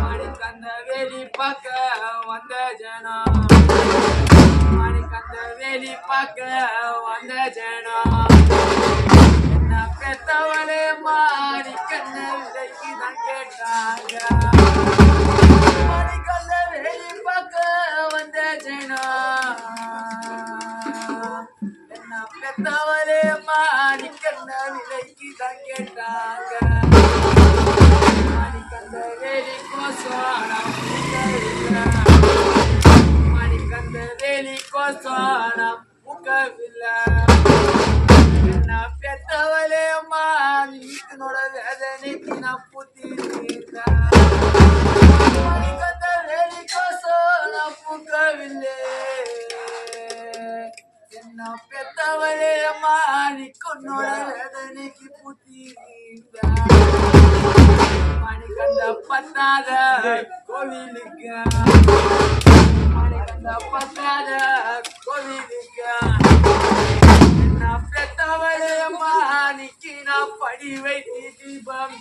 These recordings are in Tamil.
மணிக்கந்த வேலி பார்க்க வந்த ஜனம் மணிக்கந்த வேலி பார்க்க வந்த ஜனம். என்ன பெத்தவளே மாறி கண்ண விலைக்கு தான் கேட்டாங்க பெத்தவளே அம்மா வேதனைக்கு புத்தி பத்தாத கோவிலுக்கு மணிக்கந்த பத்தாத கோவிலுக்கு பெத்தவளே மாணிக்கு நான் படி வைத்து தீபம்.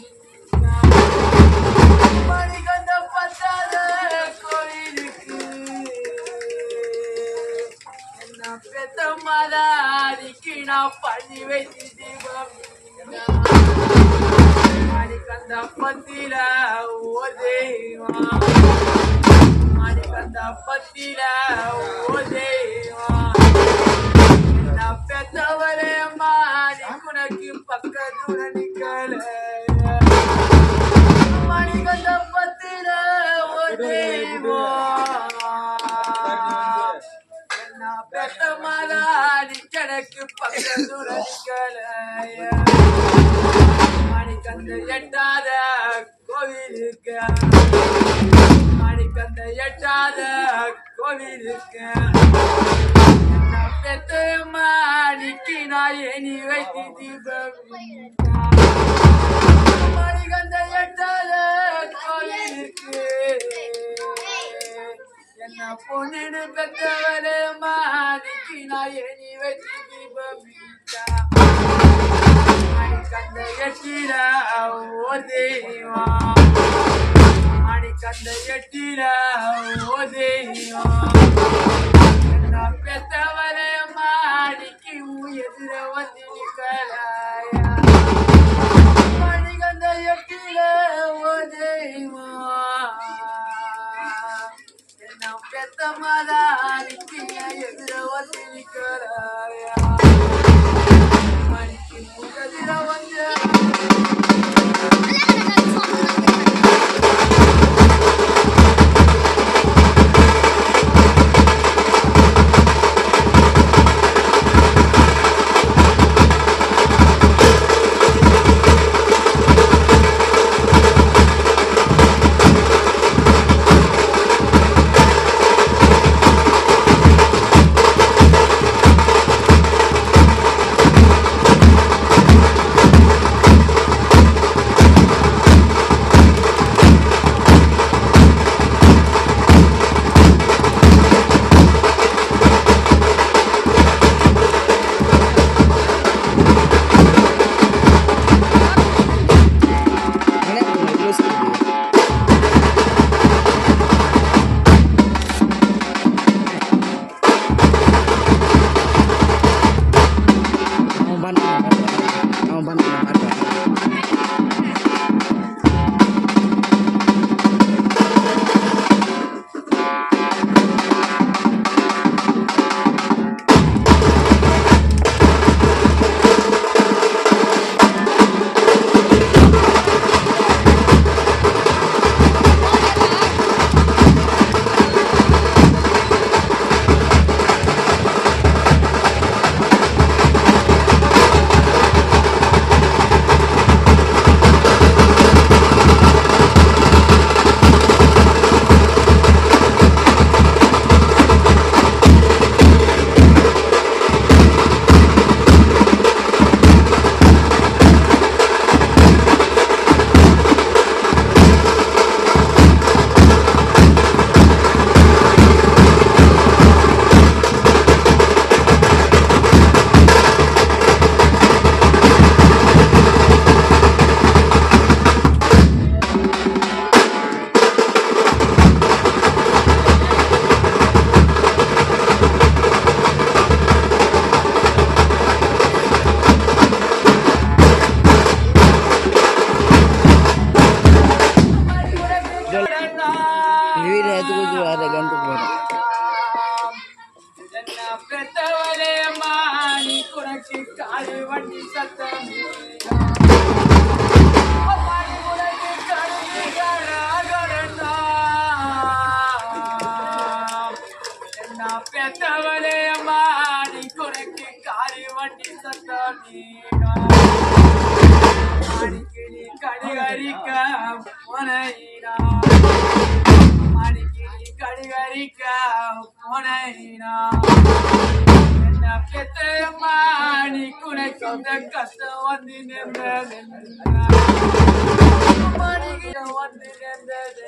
மணிக்கந்த பத்தாத கோவிலுக்கு என்ன பெத்த மாதாரிக்கு நான் படி வைத்து தீபம். மணிக்கந்த பத்தில ஓ தெய்வம். மணிக்கந்த பத்தில ஓ தெய்வம். நான் மாறி உனக்கு பக்கத்துல நிக்கல. மணிகண்ட பத்தில ஒரு பெத்த மாதாடி கிடக்கு பக்கத்துல நிக்கல. மணிக்கந்த எட்டாத கோவிலுக்கு. மணிக்கந்த எட்டாத கோவிலுக்கு. பெத்த மாணிக்கு நான் எனி வைத்து மணிகந்த மணிகண்ட எட்டாத என்ன பொண்ணு பெத்தவளே மாணிக்கு நான் எனி வைத்து தீபம் மணிக்கந்த எட்டில ஓ தெய்வா மணிகந்த எட்டிரா ஓ தெய்வா வந்து நிற்கலாயா மணிகண்ட எட்டில ஓதேவா என்ன பெத்த மாதாரிக்கு எதிர வந்து நிற்கலாயா பெத்தவளே அம்மா நீ குனக்கு காரி வண்டி சத்தம் நீ கடிகரிக்க போனைனா நீ கடிகரிக்க போனைனா என்ன பெத்த நீ குறைக்கு இந்த கஷ்டம் வந்து நின்றது மாணிக்கிட்ட வந்து நின்றது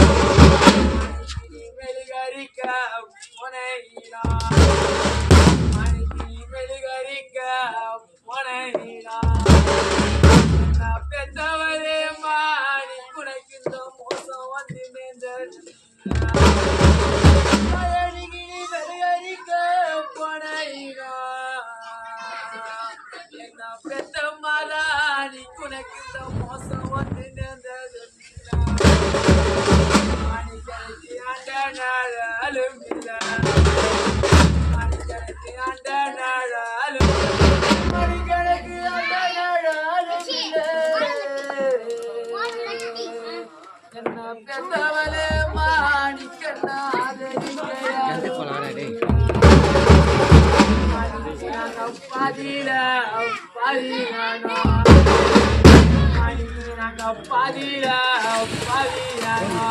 மெழுகரிக்க முனையினா மணிக்கு மெழுகரிக்க முனையினா நான். பெற்றவரே மாணி குனைக்கு இந்த மோசம் வந்து நேர்ந்தது மழைகிரி மெழுகரிக்க முனையினா என்ன பெற்ற மாலாணி குனைக்கு இந்த மோசம் வந்து நேர்ந்தது மணிக்கணக்கு ஆண்ட நாளாலும் இல்லை மணிக்கணக்கு ஆண்ட நாளாலும் மணிக்கணக்கு ஆண்ட நாளாலும் என்ன பெத்தவளே மாணிக்கண்ண பாதியில பாதியானோ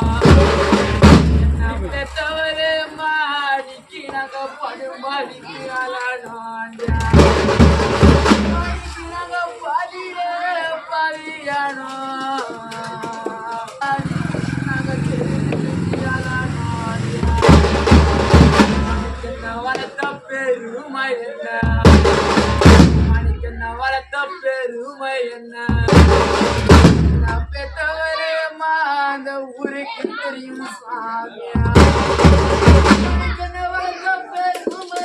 நாங்க பாதியில பாதியானோ என்ன பெத்தவளே மாணிக்கு நாங்க ஊருக்கு தெரியும் சாமியா மணிக்கென்ன வளர்த்த பெருமை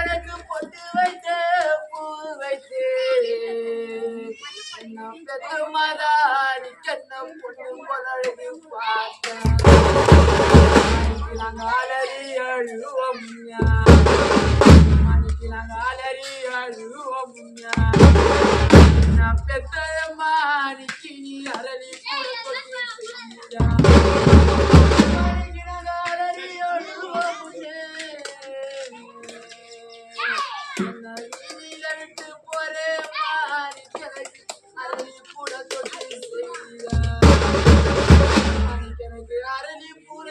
அழகு பொட்டு வைத்து பூ வைத்து என்ன பெத்த மாதாணி கண்ண பொண்ணு போல அழகு பார்த்தா நாங்கள் அலறி நாங்கள் அழுவோம் రారని పూల